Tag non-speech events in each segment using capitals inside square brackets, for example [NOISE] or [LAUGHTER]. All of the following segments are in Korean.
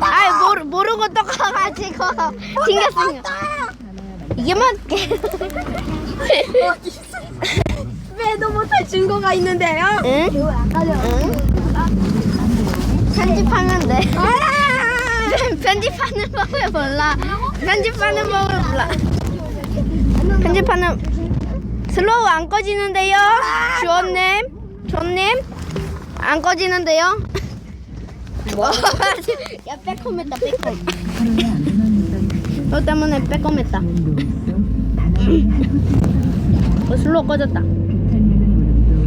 아 모르 모르고 떠가가지고 [LAUGHS] 튕겼으니까 이게만 왜도 못할 증거가 있는데요? 응? 응? 편집하면 돼. [LAUGHS] 편집하는 법을 몰라. 편집하는 법을 몰라. 편집하는 슬로우 안 꺼지는데요. 주원님, 존님 안 꺼지는데요. [LAUGHS] 뭐? [LAUGHS] 야 빼꼼했다 빼꼼. 너 때문에 빼꼼했다. 어, 슬로우 꺼졌다.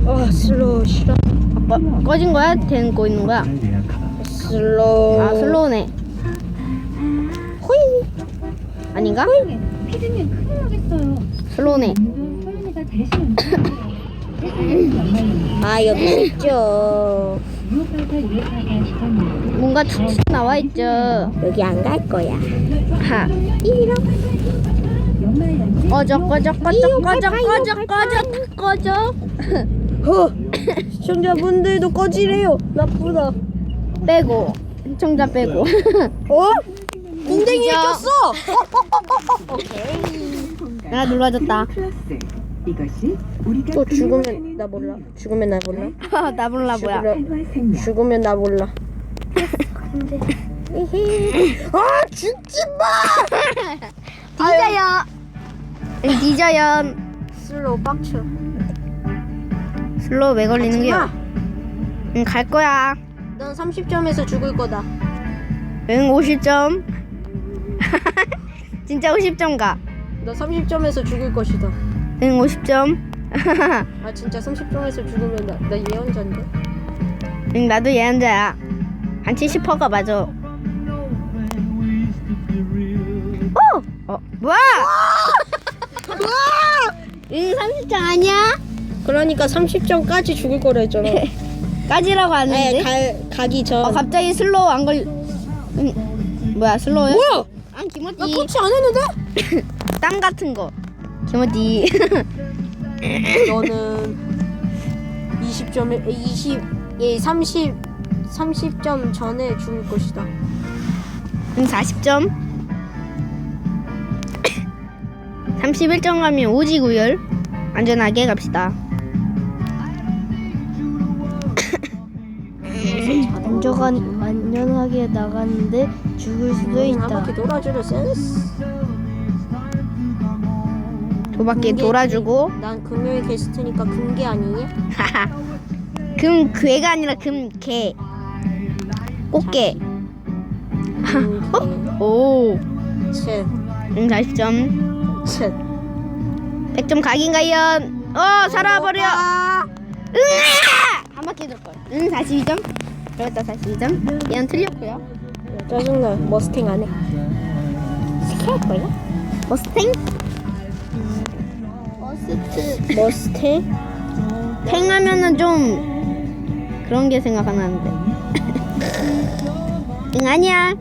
아 슬로우 싫어. 아, 꺼, 꺼진 거야? 되고 있는 거야? 슬로우. 아 슬로우네. 호이 아닌가? 피디님 큰일 나겠어요. 슬로우네. 연말입니다. [LAUGHS] 아 여기 있죠. 뭔가 툭툭 나와 있죠. 여기 안 갈 거야. 하. 연재 꺼져 꺼져 꺼져 꺼져 꺼져 꺼져 꺼져. 허. 시청자분들도 꺼지래요. 나쁘다. 빼고 시청자 빼고. 어? [LAUGHS] 진짜? 꼈어. 내가 눌러줬다. 이것이 우리가 또 죽으면 나 몰라. 죽으면 나 몰라. 나 몰라 뭐야. 죽으면, 나 몰라. 아 죽지 마. [LAUGHS] 뒤져요. 뒤져요. 슬로우 빡쳐. 슬로우 왜 걸리는 게야? 응, 갈 거야. 넌 30점에서 죽을 거다. 응, 50점. [LAUGHS] 진짜 50점 가. 너 30점에서 죽을 것이다. 응, 50점. 아 진짜 30점에서 죽으면 나, 나 예언자인데. 응, 나도 예언자야. 한 70%가 맞아. 오! 어, 뭐야? [LAUGHS] 응, 30점 아니야? 그러니까 30점까지 죽을 거라 했잖아. [LAUGHS] 까지라고 아니 하는데. 갈 가기 전. 어, 갑자기 슬로우 안 걸. 응, 뭐야, 슬로우야? 뭐야? 아, 나 김어디. 터치 안 했는데? [LAUGHS] 땅 같은 거. 김어디. [LAUGHS] 너는 20점에 20, 예 30, 30점 전에 죽을 것이다. 응, 40점. 31점 가면 오지구열. 안전하게 갑시다. [COUGHS] 안전한, 안전하게 나갔는데 죽을 수도 한 바퀴 돌아주려 센스. 두 바퀴 돌아주고. 난 금요일 게스트니까 금게 아니니? 금 괴가 아니라 금개. 꽃게. 금게. 오. 쳇. 응, 40점. 쳇. 100점 각인가요? 어, 살아버려. 아! 으아! 한 바퀴 돌걸. 응, 42점. 그렇다, 42점. 얘는 틀렸고요. 짜증나. 머스탱 안 해. 시킬 거야? 머스탱? 머스트. 머스탱? 탱 하면은 좀 그런 게 생각 안 나는데. 응, 아니야.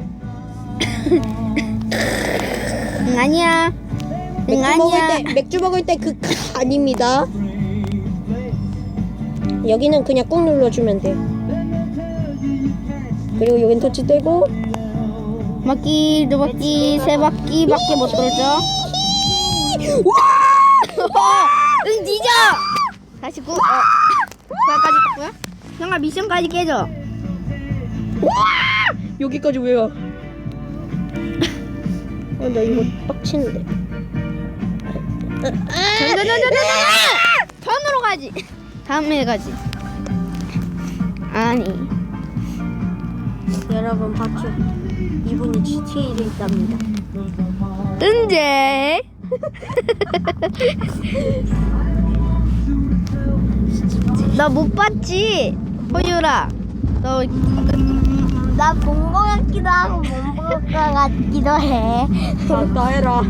응, 아니야. 응, 맥주 먹을 아니야. 때 맥주 먹을 때 그 아닙니다. 여기는 그냥 꾹 눌러주면 돼. 그리고 여긴 터치 떼고 바퀴, 두 바퀴, 세 바퀴밖에 못 돌죠. 응, 뒤져! 49. 어. 거기까지 떴고요. 형아, 미션까지 깨져. 여기까지 왜 와? 아, 나 이거 빡치는데. 전전전전전 전으로 가지. 다음에 가지. 아니. 여러분 봤죠? 이분이 GTA에 있답니다. 은재. 나 못 봤지, 호유라. 너 나 본 거 같기도 하고 못본거 같기도 해. 나 해라.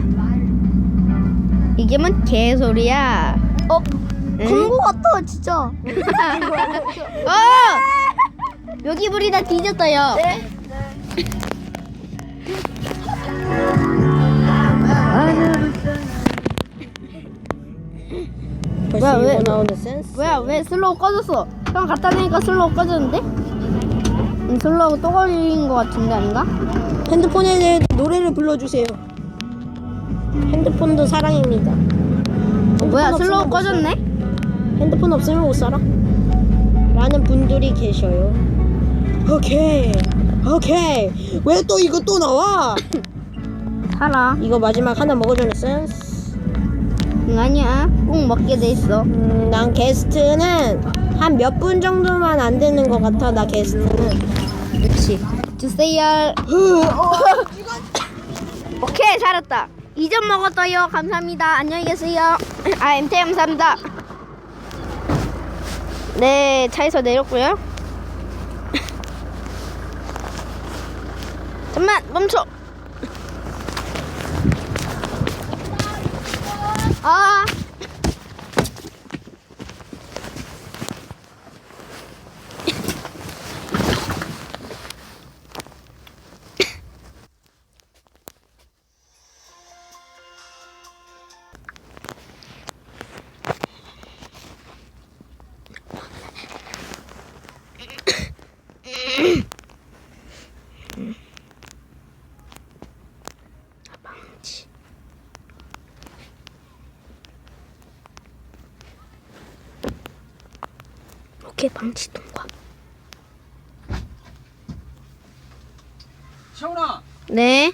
이게 뭔 개소리야? 어? 응? 본거 같아 진짜. 어! 여기 불이 다 뒤졌어요. 벌 [LAUGHS] 뭐야, 왜- 나오는 센스? 뭐야 왜 슬로우 꺼졌어? 형 갖다 대니까 슬로우 꺼졌는데? 이 슬로우 또 걸린 것 같은데 아닌가? 핸드폰에 노래를 불러주세요. 핸드폰도 사랑입니다. 어, 뭐야 슬로우 못 꺼졌네? 핸드폰 없으면 못 살아. 라는 분들이 계셔요. 오케이. 오케이. 왜 또 이거 또 나와? [COUGHS] 살아 이거 마지막 하나 먹어주는 센스. 응 아니야? 꼭 먹게 돼 있어. 음, 난 게스트는 한 몇 분 정도만 안 되는 것 같아. 나 게스트는. 그렇지 주세요. 오케이 살았다. 2점 먹었어요. 감사합니다. 안녕히 계세요. 아 MT 감사합니다. 네 차에서 내렸고요. [LAUGHS] 잠만 멈춰 아 오케이 방치 통과 시원아, 네?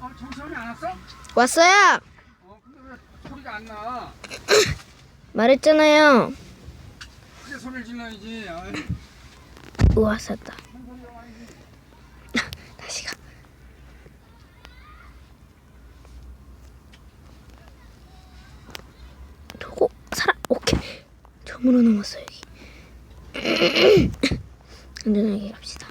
어, 정시원이 안 왔어? 왔어요. 어, 근데 왜 소리가 안 나? [CLEARS THROAT] 말했잖아요. 크게 소리를 질러야지. 아이, 우와 샀다. 다시 가. 저거 살아? 오케이. 점으로 넘었어 여기 안전하게 갑시다.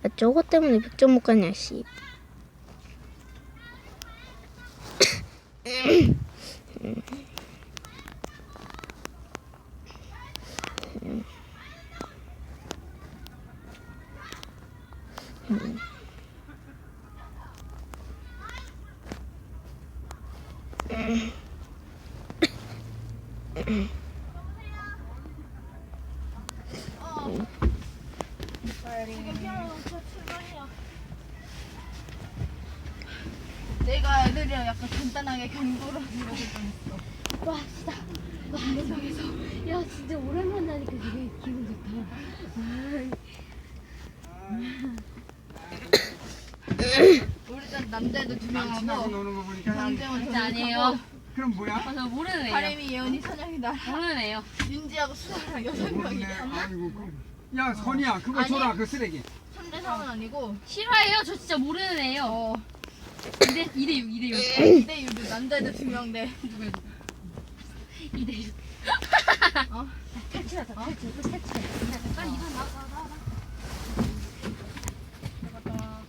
나 저거 때문에 100점 못 갔냐 씨 Oh, 내가 애들이랑 약간 간단하게 경고를 하는 거뻔 와, 진짜. 와, 안에서 야, 진짜 오랜만에 하니까 되게 기분 좋다. 우리 단 남자애들 두명 신나게 하고 노는 거 보니까 난- 강재원 진짜 아니에요. 그럼 뭐야? 모르는 애요. 다림이 예원이 선영이다. 모르는 애요. 윤지하고 수아랑 여섯 모르네. 명이야. 아이고, 그- 야 선이야, 그거 아니. 줘라 그 쓰레기. 3대 3은 아니고 실화예요? 저 진짜 모르는 애요. 어 2대 2대 6, 2대 6. 2대 6 남자애들 두명 대. 2대 6. 어? 탈출하자. 탈출. 탈출. 빨리 일어나. 나, 나, 나.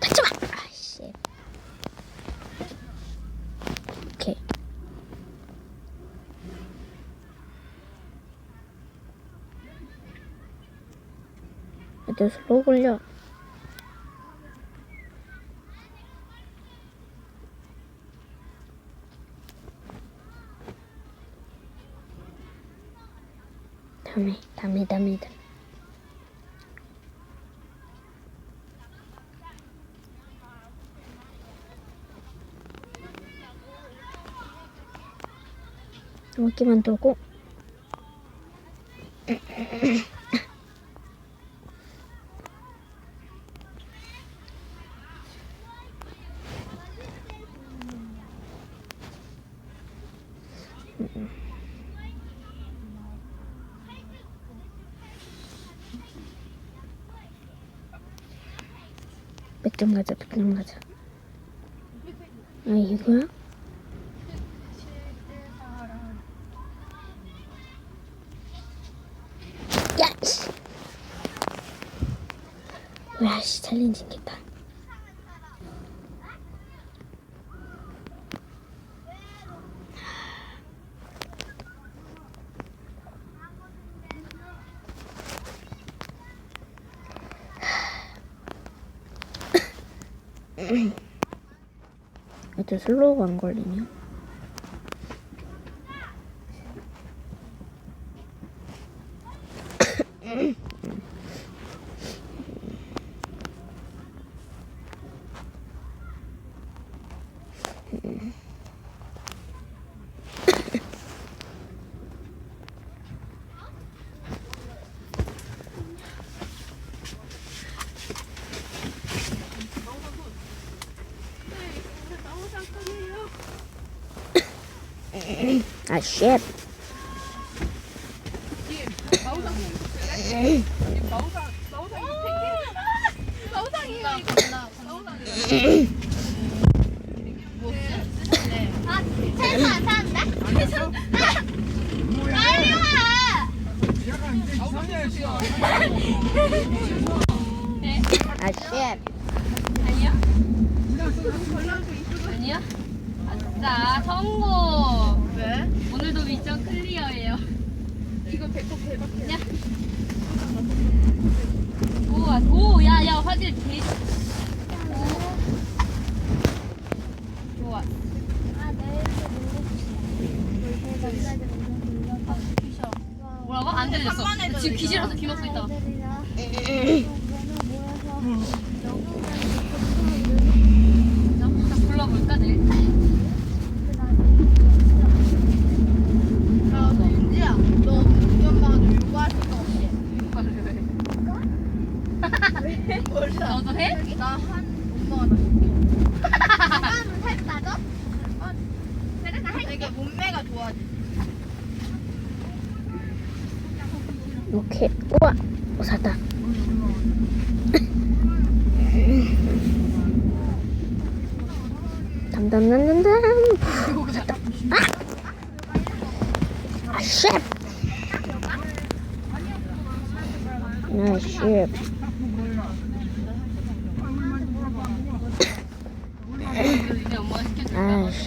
닫지 마 아이씨 오케이 슬로우 걸려. 다음에 다음에 다음에 다음에. 이렇게만 돌고 백점 가자 백점 가자 아 이거야? 야, 씨. 왜 아씨 챌린징겠다. 애들 슬로우가 안 걸리냐? 아 쉣. 세상 안 사는데? 지금. 아 쉣. 아니야? 아싸 성공. 왜? 오늘도 미션 클리어예요. 이거 배꼽 대박이야. 우와, 오, 야, 야, 화질 개. 좋아. 아, 내일도 뭐라고? 안 들렸어. 지금 귀신이라서 귀먹고 있다. 자, 불러볼까 내일? 너도 해? 오케이. 우와. 어, 샀다. 담담담담담. 샀다. 아! 아, 쉣. 아, 쉣. 이제 엄마가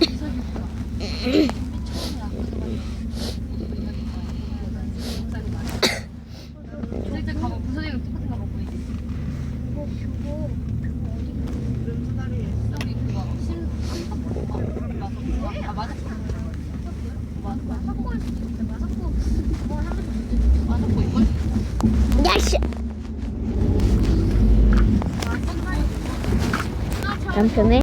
시켜줄까? 아, 쉣. 실제 가방 부서지면 똑같은 가방 보이지? 우리 그거 심 아, 맞아. 맞아. 맞아 보이걸? 야, 씨. 남편의